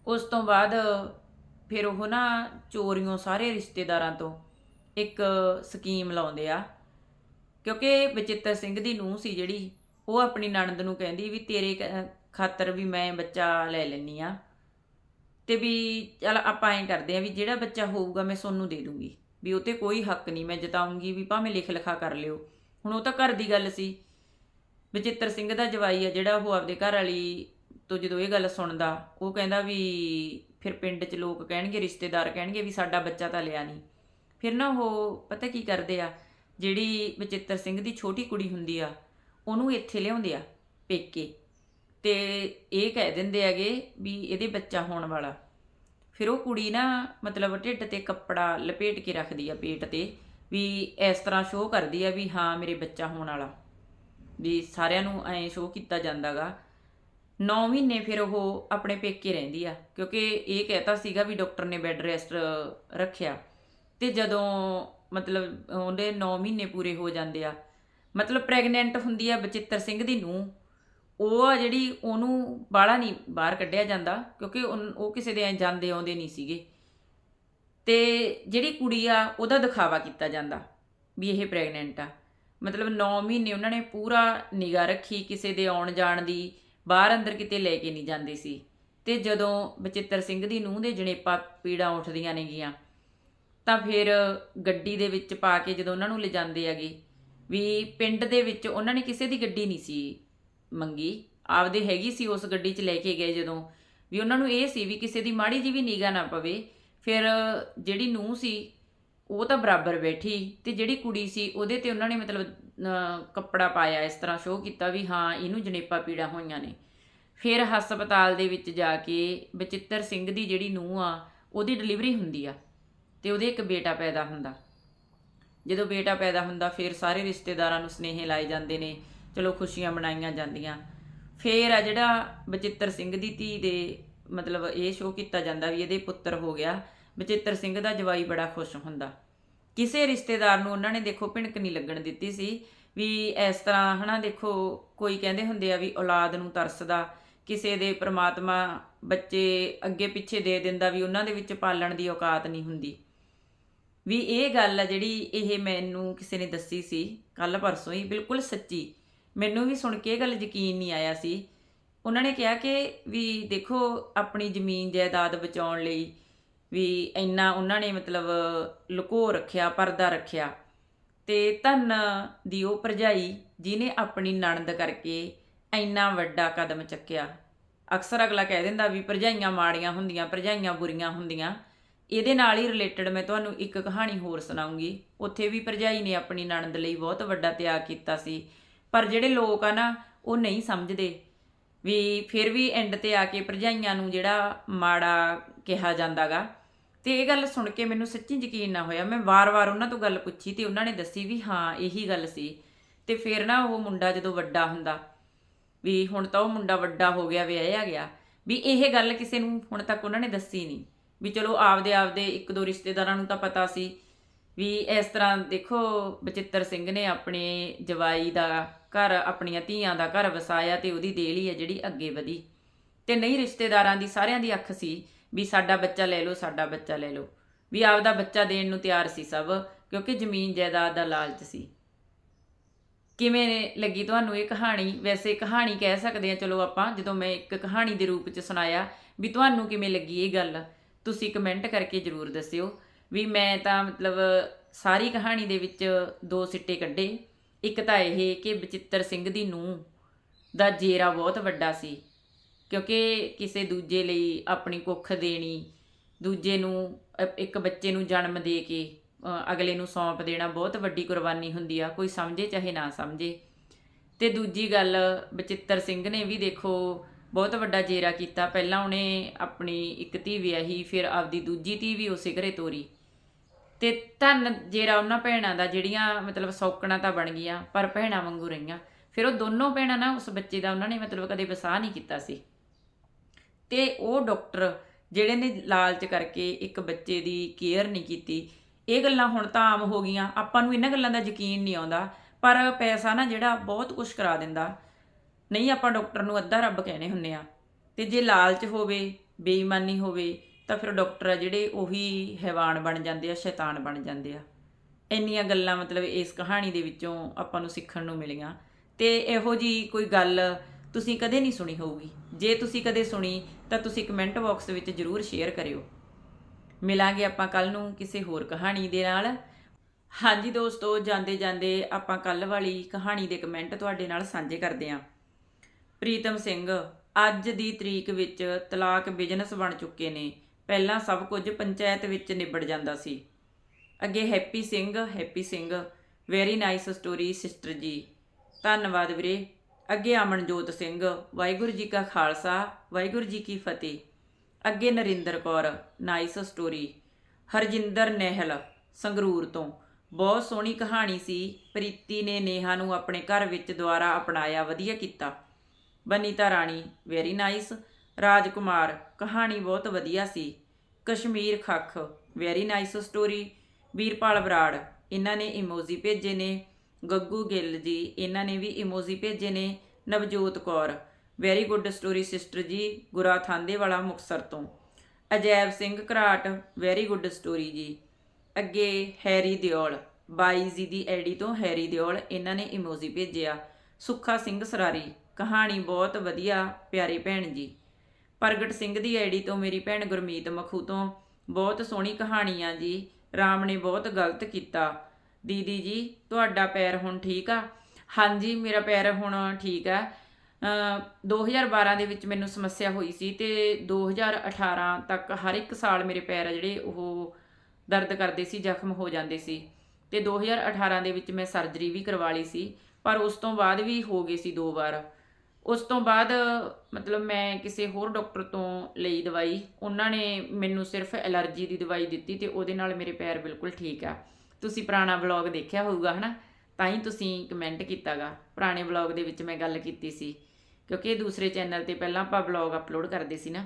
ਉਸ ਤੋਂ ਬਾਅਦ ਫਿਰ ਉਹ ਨਾ ਚੋਰੀਆਂ ਸਾਰੇ ਰਿਸ਼ਤੇਦਾਰਾਂ ਤੋਂ ਇੱਕ ਸਕੀਮ ਲਾਉਂਦੇ ਆ, ਕਿਉਂਕਿ ਬਚਿੱਤਰ ਸਿੰਘ ਦੀ ਨੂੰਹ ਸੀ ਜਿਹੜੀ, ਉਹ ਆਪਣੀ ਨਣਦ ਨੂੰ ਕਹਿੰਦੀ ਵੀ ਤੇਰੇ ਕ- ਖਾਤਰ ਵੀ ਮੈਂ ਬੱਚਾ ਲੈ ਲੈਣੀ ਆ। ਤੇ ਵੀ ਚਲ ਆਪਾਂ ਐਂ ਕਰਦੇ ਆ ਵੀ ਜਿਹੜਾ ਬੱਚਾ ਹੋਊਗਾ ਮੈਂ ਸੋਨੂੰ ਦੇ ਦੂੰਗੀ। ਵੀ ਉਹ ਤੇ ਕੋਈ ਹੱਕ ਨਹੀਂ, ਮੈਂ ਜਤਾਉਂਗੀ ਵੀ ਭਾਵੇਂ ਲਿਖ ਲਿਖਾ ਕਰ ਲਿਓ। ਹੁਣ ਉਹ ਤਾਂ ਘਰ ਦੀ ਗੱਲ ਸੀ। ਬਚਿੱਤਰ ਸਿੰਘ ਦਾ ਜਵਾਈ ਆ ਜਿਹੜਾ ਉਹ ਆਪਦੇ ਘਰ ਵਾਲੀ ਤੋਂ ਜਦੋਂ ਇਹ ਗੱਲ ਸੁਣਦਾ, ਉਹ ਕਹਿੰਦਾ ਵੀ ਫਿਰ ਪਿੰਡ 'ਚ ਲੋਕ ਕਹਿਣਗੇ, ਰਿਸ਼ਤੇਦਾਰ ਕਹਿਣਗੇ ਵੀ ਸਾਡਾ ਬੱਚਾ ਤਾਂ ਲਿਆ ਨਹੀਂ। ਫਿਰ ਨਾ ਉਹ ਪਤਾ ਕੀ ਕਰਦੇ ਆ, ਜਿਹੜੀ ਬਚਿੱਤਰ ਸਿੰਘ ਦੀ ਛੋਟੀ ਕੁੜੀ ਹੁੰਦੀ ਆ, ਉਹਨੂੰ ਇੱਥੇ ਲਿਆਉਂਦੇ ਆ ਪੇਕੇ। ਤੇ ਇਹ ਕਹਿ ਦਿੰਦੇ ਹੈਗੇ ਵੀ ਇਹਦੇ ਬੱਚਾ ਹੋਣ ਵਾਲਾ। ਫਿਰ ਉਹ ਕੁੜੀ ਨਾ ਮਤਲਬ ਢਿੱਡ ਤੇ ਕੱਪੜਾ ਲਪੇਟ ਕੇ ਰੱਖਦੀ ਆ ਪੇਟ ਤੇ ਵੀ ਇਸ ਤਰ੍ਹਾਂ ਸ਼ੋਅ ਕਰਦੀ ਆ ਵੀ ਹਾਂ, ਮੇਰੇ ਬੱਚਾ ਹੋਣ ਵਾਲਾ। ਵੀ ਸਾਰਿਆਂ ਨੂੰ ਐਂ ਸ਼ੋਅ ਕੀਤਾ ਜਾਂਦਾਗਾ। 9 ਮਹੀਨੇ ਫਿਰ ਉਹ ਆਪਣੇ ਪੇਕੇ ਰਹਿੰਦੀ ਆ, ਕਿਉਂਕਿ ਇਹ ਕਹਿਤਾ ਸੀਗਾ ਵੀ ਡਾਕਟਰ ਨੇ ਬੈੱਡ ਰੈਸਟ ਰੱਖਿਆ। ਤੇ ਜਦੋਂ ਮਤਲਬ ਉਹਦੇ 9 ਮਹੀਨੇ ਪੂਰੇ ਹੋ ਜਾਂਦੇ ਆ, ਮਤਲਬ ਪ੍ਰੈਗਨੈਂਟ ਹੁੰਦੀ ਆ ਬਚਿੱਤਰ ਸਿੰਘ ਦੀ ਨੂੰ ਉਹ ਆ ਜਿਹੜੀ ਉਹਨੂੰ ਬਾਹਲਾ ਨਹੀਂ, ਬਾਹਰ ਕੱਢਿਆ ਜਾਂਦਾ, ਕਿਉਂਕਿ ਉਨ- ਉਹ ਕਿਸੇ ਦੇ ਐਂ ਜਾਂਦੇ ਆਉਂਦੇ ਨਹੀਂ ਸੀਗੇ। ਤੇ ਜਿਹੜੀ ਕੁੜੀ ਆ, ਉਹਦਾ ਦਿਖਾਵਾ ਕੀਤਾ ਜਾਂਦਾ ਵੀ ਇਹ ਪ੍ਰੈਗਨੈਂਟ ਆ। ਮਤਲਬ 9 ਮਹੀਨੇ ਉਹਨਾਂ ਨੇ ਪੂਰਾ ਨਿਗਾ ਰੱਖੀ, ਕਿਸੇ ਦੇ ਆਉਣ ਜਾਣ ਦੀ, ਬਾਹਰ ਅੰਦਰ ਕਿਤੇ ਲੈ ਕੇ ਨਹੀਂ ਜਾਂਦੇ ਸੀ। ਤੇ ਜਦੋਂ ਬਚਿੱਤਰ ਸਿੰਘ ਦੀ ਨੂੰਹ ਦੇ ਜਣੇਪਾ ਪੀੜਾਂ ਉੱਠਦੀਆਂ ਨੇਗੀਆਂ, ਤਾਂ ਫਿਰ ਗੱਡੀ ਦੇ ਵਿੱਚ ਪਾ ਕੇ ਜਦੋਂ ਉਹਨਾਂ ਨੂੰ ਲਿਜਾਂਦੇ ਹੈਗੇ, ਵੀ ਪਿੰਡ ਦੇ ਵਿੱਚ ਉਹਨਾਂ ਨੇ ਕਿਸੇ ਦੀ ਗੱਡੀ ਨਹੀਂ ਸੀ ਮੰਗੀ। ਆਪਦੇ ਹੈਗੀ ਸੀ ਉਸ ਗੱਡੀ 'ਚ ਲੈ ਕੇ ਗਏ ਜਦੋਂ। ਵੀ ਉਹਨਾਂ ਨੂੰ ਇਹ ਸੀ ਵੀ ਕਿਸੇ ਦੀ ਮਾੜੀ ਜੀ ਵੀ ਨਿਗਾ ਨਾ ਪਵੇ। ਫਿਰ ਜਿਹੜੀ ਨੂੰਹ ਸੀ, ਉਹ ਤਾਂ ਬਰਾਬਰ ਬੈਠੀ ਤੇ ਜਿਹੜੀ ਕੁੜੀ ਸੀ, ਉਹਦੇ ਤੇ ਉਹਨਾਂ ਨੇ ਮਤਲਬ ਕੱਪੜਾ ਪਾਇਆ, ਇਸ ਤਰ੍ਹਾਂ ਸ਼ੋਅ ਕੀਤਾ ਵੀ ਹਾਂ, ਇਹਨੂੰ ਜਣੇਪਾ ਪੀੜਾ ਹੋਈਆਂ ਨੇ। ਫਿਰ ਹਸਪਤਾਲ ਦੇ ਵਿੱਚ ਜਾ ਕੇ ਬਚਿੱਤਰ ਸਿੰਘ ਦੀ ਜਿਹੜੀ ਨੂੰਹ ਆ, ਉਹਦੀ ਡਿਲੀਵਰੀ ਹੁੰਦੀ ਆ ਤੇ ਉਹਦੇ ਇੱਕ ਬੇਟਾ ਪੈਦਾ ਹੁੰਦਾ। ਜਦੋਂ ਬੇਟਾ ਪੈਦਾ ਹੁੰਦਾ, ਫਿਰ ਸਾਰੇ ਰਿਸ਼ਤੇਦਾਰਾਂ ਨੂੰ ਸਨੇਹ ਲਾਏ ਜਾਂਦੇ ਨੇ। ਚਲੋ ਖੁਸ਼ੀਆਂ ਮਨਾਈਆਂ ਜਾਂਦੀਆਂ। ਫਿਰ ਆ ਜਿਹੜਾ ਬਚਿੱਤਰ ਸਿੰਘ ਦੀ ਧੀ ਦੇ ਮਤਲਬ ਇਹ ਸ਼ੋਅ ਕੀਤਾ ਜਾਂਦਾ ਵੀ ਇਹਦੇ ਪੁੱਤਰ ਹੋ ਗਿਆ, ਬਚਿੱਤਰ ਸਿੰਘ ਦਾ ਜਵਾਈ ਬੜਾ ਖੁਸ਼ ਹੁੰਦਾ। ਕਿਸੇ ਰਿਸ਼ਤੇਦਾਰ ਨੂੰ ਉਹਨਾਂ ਨੇ ਦੇਖੋ ਭਿਣਕ ਨਹੀਂ ਲੱਗਣ ਦਿੱਤੀ ਸੀ ਵੀ ਇਸ ਤਰ੍ਹਾਂ ਹਨਾ ਦੇਖੋ ਕੋਈ ਕਹਿੰਦੇ ਹੁੰਦੇ ਆ ਵੀ ਔਲਾਦ ਨੂੰ ਤਰਸਦਾ, ਕਿਸੇ ਦੇ ਪ੍ਰਮਾਤਮਾ ਬੱਚੇ ਅੱਗੇ ਪਿੱਛੇ ਦੇ ਦਿੰਦਾ ਵੀ ਉਹਨਾਂ ਦੇ ਵਿੱਚ ਪਾਲਣ ਦੀ ਔਕਾਤ ਨਹੀਂ ਹੁੰਦੀ। ਵੀ ਇਹ ਗੱਲ ਆ ਜਿਹੜੀ ਇਹ ਮੈਨੂੰ ਕਿਸੇ ਨੇ ਦੱਸੀ ਸੀ ਕੱਲ ਪਰਸੋਂ ਹੀ, ਬਿਲਕੁਲ ਸੱਚੀ। ਮੈਨੂੰ ਵੀ ਸੁਣ ਕੇ ਇਹ ਗੱਲ ਯਕੀਨ ਨਹੀਂ ਆਇਆ ਸੀ। ਉਹਨਾਂ ਨੇ ਕਿਹਾ ਕਿ ਵੀ ਦੇਖੋ, ਆਪਣੀ ਜ਼ਮੀਨ ਜਾਇਦਾਦ ਬਚਾਉਣ ਲਈ ਵੀ ਇੰਨਾ ਉਹਨਾਂ ਨੇ ਮਤਲਬ ਲੁਕੋ ਰੱਖਿਆ, ਪਰਦਾ ਰੱਖਿਆ। ਤੇ ਧਨ ਦੀ ਉਹ ਭਰਜਾਈ ਜਿਹਨੇ ਆਪਣੀ ਨਣਦ ਕਰਕੇ ਇੰਨਾ ਵੱਡਾ ਕਦਮ ਚੱਕਿਆ। ਅਕਸਰ ਅਗਲਾ ਕਹਿ ਦਿੰਦਾ ਵੀ ਭਰਜਾਈਆਂ ਮਾੜੀਆਂ ਹੁੰਦੀਆਂ, ਭਰਜਾਈਆਂ ਬੁਰੀਆਂ ਹੁੰਦੀਆਂ। ਇਹਦੇ ਨਾਲ ਹੀ ਰਿਲੇਟਡ ਮੈਂ ਤੁਹਾਨੂੰ ਇੱਕ ਕਹਾਣੀ ਹੋਰ ਸੁਣਾਉਂਗੀ। ਉੱਥੇ ਵੀ ਭਰਜਾਈ ਨੇ ਆਪਣੀ ਨਣਦ ਲਈ ਬਹੁਤ ਵੱਡਾ ਤਿਆਗ ਕੀਤਾ ਸੀ। ਪਰ ਜਿਹੜੇ ਲੋਕ ਆ ਨਾ, ਉਹ ਨਹੀਂ ਸਮਝਦੇ। ਵੀ ਫਿਰ ਵੀ ਐਂਡ ਤੇ ਆ ਕੇ ਭਰਜਾਈਆਂ ਨੂੰ ਜਿਹੜਾ ਮਾੜਾ ਕਿਹਾ ਜਾਂਦਾਗਾ। ਤੇ ਇਹ ਗੱਲ ਸੁਣ ਕੇ ਮੈਨੂੰ ਸੱਚੀ ਯਕੀਨ ਨਾ ਹੋਇਆ। ਮੈਂ ਵਾਰ-ਵਾਰ ਉਹਨਾਂ ਤੋਂ ਗੱਲ ਪੁੱਛੀ ਤੇ ਉਹਨਾਂ ਨੇ ਦੱਸੀ ਵੀ ਹਾਂ, ਇਹੀ ਗੱਲ ਸੀ। ਤੇ ਫਿਰ ਨਾ ਉਹ ਮੁੰਡਾ ਜਦੋਂ ਵੱਡਾ ਹੁੰਦਾ, ਵੀ ਹੁਣ ਤਾਂ ਉਹ ਮੁੰਡਾ ਵੱਡਾ ਹੋ ਗਿਆ, ਵਿਆਹਿਆ ਗਿਆ। ਵੀ ਇਹ ਗੱਲ ਕਿਸੇ ਨੂੰ ਹੁਣ ਤੱਕ ਉਹਨਾਂ ਨੇ ਦੱਸੀ ਨਹੀਂ। ਵੀ ਚਲੋ ਆਪਦੇ ਆਪਦੇ ਇੱਕ ਦੋ ਰਿਸ਼ਤੇਦਾਰਾਂ ਨੂੰ ਤਾਂ ਪਤਾ ਸੀ। ਵੀ ਇਸ ਤਰ੍ਹਾਂ ਦੇਖੋ ਬਚਿੱਤਰ ਸਿੰਘ ਨੇ ਆਪਣੇ ਜਵਾਈ ਦਾ ਘਰ, ਆਪਣੀਆਂ ਧੀਆਂ ਦਾ ਘਰ ਵਸਾਇਆ ਤੇ ਉਹਦੀ ਦੇਲੀ ਹੈ ਜਿਹੜੀ ਅੱਗੇ ਵਧੀ। ਤੇ ਨਹੀਂ ਰਿਸ਼ਤੇਦਾਰਾਂ ਦੀ, ਸਾਰਿਆਂ ਦੀ ਅੱਖ ਸੀ ਵੀ ਸਾਡਾ ਬੱਚਾ ਲੈ ਲਓ, ਸਾਡਾ ਬੱਚਾ ਲੈ ਲਓ। ਵੀ ਆਪਦਾ ਬੱਚਾ ਦੇਣ ਨੂੰ ਤਿਆਰ ਸੀ ਸਭ, ਕਿਉਂਕਿ ਜ਼ਮੀਨ ਜਾਇਦਾਦ ਦਾ ਲਾਲਚ ਸੀ। ਕਿਵੇਂ ਲੱਗੀ ਤੁਹਾਨੂੰ ਇਹ ਕਹਾਣੀ? ਵੈਸੇ ਕਹਾਣੀ ਕਹਿ ਸਕਦੇ ਆ ਚਲੋ ਆਪਾਂ, ਜਦੋਂ ਮੈਂ ਇੱਕ ਕਹਾਣੀ ਦੇ ਰੂਪ ਚ ਸੁਣਾਇਆ, ਵੀ ਤੁਹਾਨੂੰ ਕਿਵੇਂ ਲੱਗੀ ਇਹ ਗੱਲ, ਤੁਸੀਂ ਕਮੈਂਟ ਕਰਕੇ ਜਰੂਰ ਦੱਸਿਓ। ਵੀ ਮੈਂ ਤਾਂ ਮਤਲਬ ਸਾਰੀ ਕਹਾਣੀ ਦੇ ਵਿੱਚ ਦੋ ਸਿੱਟੇ ਕੱਢੇ। ਇੱਕ ਤਾਂ ਇਹ ਕਿ ਬਚਿੱਤਰ ਸਿੰਘ ਦੀ ਨੂੰਹ ਦਾ ਜੇਰਾ ਬਹੁਤ ਵੱਡਾ ਸੀ, ਕਿਉਂਕਿ ਕਿਸੇ ਦੂਜੇ ਲਈ ਆਪਣੀ ਕੁੱਖ ਦੇਣੀ, ਦੂਜੇ ਨੂੰ ਇੱਕ ਬੱਚੇ ਨੂੰ ਜਨਮ ਦੇ ਕੇ ਅਗਲੇ ਨੂੰ ਸੌਂਪ ਦੇਣਾ ਬਹੁਤ ਵੱਡੀ ਕੁਰਬਾਨੀ ਹੁੰਦੀ ਆ, ਕੋਈ ਸਮਝੇ ਚਾਹੇ ਨਾ ਸਮਝੇ। ਤੇ ਦੂਜੀ ਗੱਲ ਬਚਿੱਤਰ ਸਿੰਘ ਨੇ ਵੀ ਦੇਖੋ ਬਹੁਤ ਵੱਡਾ ਜੇਰਾ ਕੀਤਾ। ਪਹਿਲਾਂ ਉਹਨੇ ਆਪਣੀ ਇੱਕ ਧੀ ਵਿਆਹੀ, ਫਿਰ ਆਪਦੀ ਦੂਜੀ ਧੀ ਵੀ ਉਸੇ ਘਰੇ ਤੋਰੀ। ਤੇ ਧੰਨ ਜੇਰਾ ਉਹਨਾਂ ਭੈਣਾਂ ਦਾ, ਜਿਹੜੀਆਂ ਮਤਲਬ ਸੌਕਣਾ ਤਾਂ ਬਣ ਗਈਆਂ, ਪਰ ਭੈਣਾਂ ਵਾਂਗੂ ਰਹੀਆਂ। ਫਿਰ ਉਹ ਦੋਨੋਂ ਭੈਣਾਂ ਨਾ, ਉਸ ਬੱਚੇ ਦਾ ਉਹਨਾਂ ਨੇ ਮਤਲਬ ਕਦੇ ਵਸਾਹ ਨਹੀਂ ਕੀਤਾ ਸੀ। ਤੇ ਉਹ ਡਾਕਟਰ ਜਿਹੜੇ ਨੇ ਲਾਲਚ ਕਰਕੇ ਇੱਕ ਬੱਚੇ ਦੀ ਕੇਅਰ ਨਹੀਂ ਕੀਤੀ, ਇਹ ਗੱਲਾਂ ਹੁਣ ਤਾਂ ਆਮ ਹੋ ਗਈਆਂ। ਆਪਾਂ ਨੂੰ ਇਹਨਾਂ ਗੱਲਾਂ ਦਾ ਯਕੀਨ ਨਹੀਂ ਆਉਂਦਾ, ਪਰ ਪੈਸਾ ਨਾ ਜਿਹੜਾ ਬਹੁਤ ਕੁਝ ਕਰਾ ਦਿੰਦਾ। ਨਹੀਂ, ਆਪਾਂ ਡਾਕਟਰ ਨੂੰ ਅੱਧਾ ਰੱਬ ਕਹਿੰਦੇ ਹੁੰਨੇ ਆ। ਤੇ ਜੇ ਲਾਲਚ ਹੋਵੇ, ਬੇਈਮਾਨੀ ਹੋਵੇ ਤਾਂ ਫਿਰ ਡਾਕਟਰ ਆ ਜਿਹੜੇ ਉਹੀ ਹੈਵਾਨ ਬਣ ਜਾਂਦੇ ਆ, ਸ਼ੈਤਾਨ ਬਣ ਜਾਂਦੇ ਆ। ਇੰਨੀਆਂ ਗੱਲਾਂ ਮਤਲਬ ਇਸ ਕਹਾਣੀ ਦੇ ਵਿੱਚੋਂ ਆਪਾਂ ਨੂੰ ਸਿੱਖਣ ਨੂੰ ਮਿਲੀਆਂ। ਤੇ ਇਹੋ ਜੀ ਕੋਈ ਗੱਲ ਤੁਸੀਂ ਕਦੇ ਨਹੀਂ ਸੁਣੀ ਹੋਊਗੀ। ਜੇ ਤੁਸੀਂ ਕਦੇ ਸੁਣੀ, ਤਾਂ ਤੁਸੀਂ ਕਮੈਂਟ ਬਾਕਸ ਵਿੱਚ ਜਰੂਰ ਸ਼ੇਅਰ ਕਰਿਓ। ਮਿਲਾਂਗੇ ਆਪਾਂ ਕੱਲ ਨੂੰ ਕਿਸੇ ਹੋਰ ਕਹਾਣੀ ਦੇ ਨਾਲ। ਹਾਂਜੀ ਦੋਸਤੋ, ਜਾਂਦੇ ਜਾਂਦੇ ਆਪਾਂ ਕੱਲ ਵਾਲੀ ਕਹਾਣੀ ਦੇ ਕਮੈਂਟ ਤੁਹਾਡੇ ਨਾਲ ਸਾਂਝੇ ਕਰਦੇ ਹਾਂ। ਪ੍ਰੀਤਮ ਸਿੰਘ, ਅੱਜ ਦੀ ਤਰੀਕ ਵਿੱਚ ਤਲਾਕ ਬਿਜ਼ਨਸ ਬਣ ਚੁੱਕੇ ਨੇ। ਪਹਿਲਾਂ ਸਭ ਕੁਝ ਪੰਚਾਇਤ ਵਿੱਚ ਨਿਬੜ ਜਾਂਦਾ ਸੀ। ਅੱਗੇ Happy Singh Happy Singh very nice story sister ji. ਧੰਨਵਾਦ ਵੀਰੇ। ਅੱਗੇ ਅਮਨਜੋਤ ਸਿੰਘ, ਵਾਹਿਗੁਰੂ ਜੀ ਕਾ ਖਾਲਸਾ, ਵਾਹਿਗੁਰੂ ਜੀ ਕੀ ਫਤਿਹ। ਅੱਗੇ ਨਰਿੰਦਰ ਕੌਰ ਨਾਈਸ ਸਟੋਰੀ ਹਰਜਿੰਦਰ ਨਹਿਲ, ਸੰਗਰੂਰ ਤੋਂ। ਬਹੁਤ ਸੋਹਣੀ ਕਹਾਣੀ ਸੀ। ਪ੍ਰੀਤੀ ਨੇ ਨੇਹਾ ਨੂੰ ਆਪਣੇ ਘਰ ਵਿੱਚ ਦੁਆਰਾ ਅਪਣਾਇਆ, ਵਧੀਆ ਕੀਤਾ। ਬਨੀਤਾ ਰਾਣੀ ਵੈਰੀ ਨਾਈਸ ਰਾਜਕੁਮਾਰ, ਕਹਾਣੀ ਬਹੁਤ ਵਧੀਆ ਸੀ। Kashmir Khakh. Very nice story Veerpal Brar, ਇਹਨਾਂ ਨੇ ਇਮੋਜੀ ਭੇਜੇ ਨੇ। ਗੱਗੂ ਗਿੱਲ ਜੀ, ਇਹਨਾਂ ਨੇ ਵੀ ਇਮੋਜੀ ਭੇਜੇ ਨੇ। Navjot Kaur very good story sister ji, Gura Thande Wala Muktsar ਤੋਂ। Ajaib Singh Gharat very good story ji. ਅੱਗੇ ਹੈਰੀ ਦਿਓਲ, ਬਾਈ ਜੀ ਦੀ ਐਡੀ ਤੋਂ ਹੈਰੀ ਦਿਓਲ, ਇਹਨਾਂ ਨੇ ਇਮੋਜੀ ਭੇਜਿਆ। ਸੁੱਖਾ ਸਿੰਘ ਸਰਾਰੀ, ਕਹਾਣੀ ਬਹੁਤ ਵਧੀਆ, ਪਿਆਰੇ ਭੈਣ ਜੀ। ਪ੍ਰਗਟ ਸਿੰਘ ਦੀ ਆਈਡੀ ਤੋਂ ਮੇਰੀ ਭੈਣ ਗੁਰਮੀਤ ਮਖੂ ਤੋਂ ਬਹੁਤ ਸੋਹਣੀ ਕਹਾਣੀ ਆ ਜੀ। ਰਾਮ ਨੇ ਬਹੁਤ ਗਲਤ ਕੀਤਾ। ਦੀਦੀ ਜੀ, ਤੁਹਾਡਾ ਪੈਰ ਹੁਣ ਠੀਕ ਆ? ਹਾਂਜੀ, ਮੇਰਾ ਪੈਰ ਹੁਣ ਠੀਕ ਆ। ਅ 2012 ਦੇ ਵਿੱਚ ਮੈਨੂੰ ਸਮੱਸਿਆ ਹੋਈ ਸੀ ਤੇ 2018 ਤੱਕ ਹਰ ਇੱਕ ਸਾਲ ਮੇਰੇ ਪੈਰ ਆ ਜਿਹੜੇ ਉਹ ਦਰਦ ਕਰਦੇ ਸੀ, ਜ਼ਖਮ ਹੋ ਜਾਂਦੇ ਸੀ। ਤੇ 2018 ਦੇ ਵਿੱਚ ਮੈਂ ਸਰਜਰੀ ਵੀ ਕਰਵਾ ਲਈ ਸੀ, ਪਰ ਉਸ ਤੋਂ ਬਾਅਦ ਵੀ ਹੋ ਗਏ ਸੀ ਦੋ ਵਾਰ। ਉਸ ਤੋਂ ਬਾਅਦ, ਮਤਲਬ ਮੈਂ ਕਿਸੇ ਹੋਰ ਡਾਕਟਰ ਤੋਂ ਲਈ ਦਵਾਈ, ਉਹਨਾਂ ਨੇ ਮੈਨੂੰ ਸਿਰਫ ਐਲਰਜੀ ਦੀ ਦਵਾਈ ਦਿੱਤੀ ਤੇ ਉਹਦੇ ਨਾਲ ਮੇਰੇ ਪੈਰ ਬਿਲਕੁਲ ਠੀਕ ਆ। ਤੁਸੀਂ ਪੁਰਾਣਾ ਵਲੌਗ ਦੇਖਿਆ ਹੋਊਗਾ, ਹਨਾ? ਤਾਂ ਹੀ ਤੁਸੀਂ ਕਮੈਂਟ ਕੀਤਾਗਾ। ਪੁਰਾਣੇ ਵਲੌਗ ਦੇ ਵਿੱਚ ਮੈਂ ਗੱਲ ਕੀਤੀ ਸੀ, ਕਿਉਂਕਿ ਇਹ ਦੂਸਰੇ ਚੈਨਲ ਤੇ ਪਹਿਲਾਂ ਆਪਾਂ ਵਲੌਗ ਅਪਲੋਡ ਕਰਦੇ ਸੀ ਨਾ।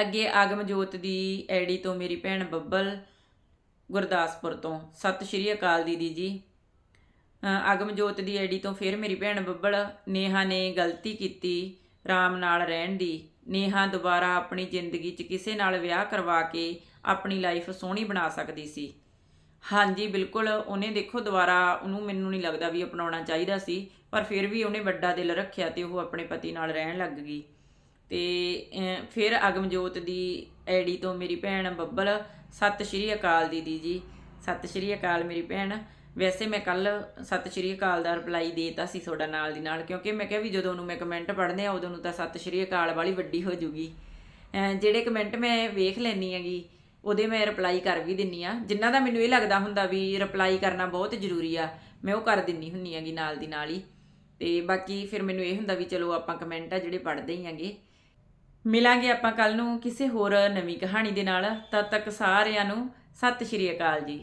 ਅੱਗੇ ਆਗਮਜੋਤ ਦੀ ਐਡੀ ਤੋਂ ਮੇਰੀ ਭੈਣ ਬੱਬਲ ਗੁਰਦਾਸਪੁਰ ਤੋਂ। ਸਤਿ ਸ਼੍ਰੀ ਅਕਾਲ ਦੀਦੀ ਜੀ। ਅਗਮਜੋਤ ਦੀ ਆਈਡੀ ਤੋਂ ਫਿਰ ਮੇਰੀ ਭੈਣ ਬੱਬਲ, ਨੇਹਾ ਨੇ ਗਲਤੀ ਕੀਤੀ, ਰਾਮ ਨਾਲ ਰਹਿਣ ਦੀ। ਨੇਹਾ ਦੁਬਾਰਾ ਆਪਣੀ ਜ਼ਿੰਦਗੀ 'ਚ ਕਿਸੇ ਨਾਲ ਵਿਆਹ ਕਰਵਾ ਕੇ ਆਪਣੀ ਲਾਈਫ ਸੋਹਣੀ ਬਣਾ ਸਕਦੀ ਸੀ। ਹਾਂਜੀ, ਬਿਲਕੁਲ, ਉਹਨੇ ਦੇਖੋ ਦੁਬਾਰਾ ਉਹਨੂੰ ਮੈਨੂੰ ਨਹੀਂ ਲੱਗਦਾ ਵੀ ਅਪਣਾਉਣਾ ਚਾਹੀਦਾ ਸੀ, ਪਰ ਫਿਰ ਵੀ ਉਹਨੇ ਵੱਡਾ ਦਿਲ ਰੱਖਿਆ ਤੇ ਉਹ ਆਪਣੇ ਪਤੀ ਨਾਲ ਰਹਿਣ ਲੱਗ ਗਈ। ਤੇ ਫਿਰ ਅਗਮਜੋਤ ਦੀ ਆਈਡੀ ਤੋਂ ਮੇਰੀ ਭੈਣ ਬੱਬਲ, ਸਤਿ ਸ਼੍ਰੀ ਅਕਾਲ ਦੀਦੀ ਜੀ, ਸਤਿ ਸ਼੍ਰੀ ਅਕਾਲ ਮੇਰੀ ਭੈਣ ਵੈਸੇ ਮੈਂ ਕੱਲ ਸਤਿ ਸ਼੍ਰੀ ਅਕਾਲ ਦਾ ਰਿਪਲਾਈ ਦੇਤਾ ਸੀ ਤੁਹਾਡਾ ਨਾਲ ਦੀ ਨਾਲ, ਕਿਉਂਕਿ ਮੈਂ ਕਿਹਾ ਵੀ ਜਦੋਂ ਨੂੰ ਮੈਂ ਕਮੈਂਟ ਪੜ੍ਹਦੇ ਆ, ਉਦੋਂ ਨੂੰ ਤਾਂ ਸਤਿ ਸ਼੍ਰੀ ਅਕਾਲ ਵਾਲੀ ਵੱਡੀ ਹੋ ਜੂਗੀ। ਜਿਹੜੇ ਕਮੈਂਟ ਮੈਂ ਵੇਖ ਲੈਣੀ ਹੈਗੀ, ਉਹਦੇ ਮੈਂ ਰਿਪਲਾਈ ਕਰ ਵੀ ਦਿੰਨੀ ਆ। ਜਿਨ੍ਹਾਂ ਦਾ ਮੈਨੂੰ ਇਹ ਲੱਗਦਾ ਹੁੰਦਾ ਵੀ ਰਿਪਲਾਈ ਕਰਨਾ ਬਹੁਤ ਜ਼ਰੂਰੀ ਆ, ਮੈਂ ਉਹ ਕਰ ਦਿੰਨੀ ਹੁੰਨੀ ਹੈਗੀ ਨਾਲ ਦੀ ਨਾਲ ਹੀ। ਤੇ ਬਾਕੀ ਫਿਰ ਮੈਨੂੰ ਇਹ ਹੁੰਦਾ ਵੀ ਚਲੋ ਆਪਾਂ ਕਮੈਂਟ ਆ ਜਿਹੜੇ ਪੜ੍ਹਦੇ ਹੀ ਆਂਗੇ ਮਿਲਾਂਗੇ ਆਪਾਂ ਕੱਲ ਨੂੰ ਕਿਸੇ ਹੋਰ ਨਵੀਂ ਕਹਾਣੀ ਦੇ ਨਾਲ, ਤਦ ਤੱਕ ਸਾਰਿਆਂ ਨੂੰ ਸਤਿ ਸ਼੍ਰੀ ਅਕਾਲ ਜੀ।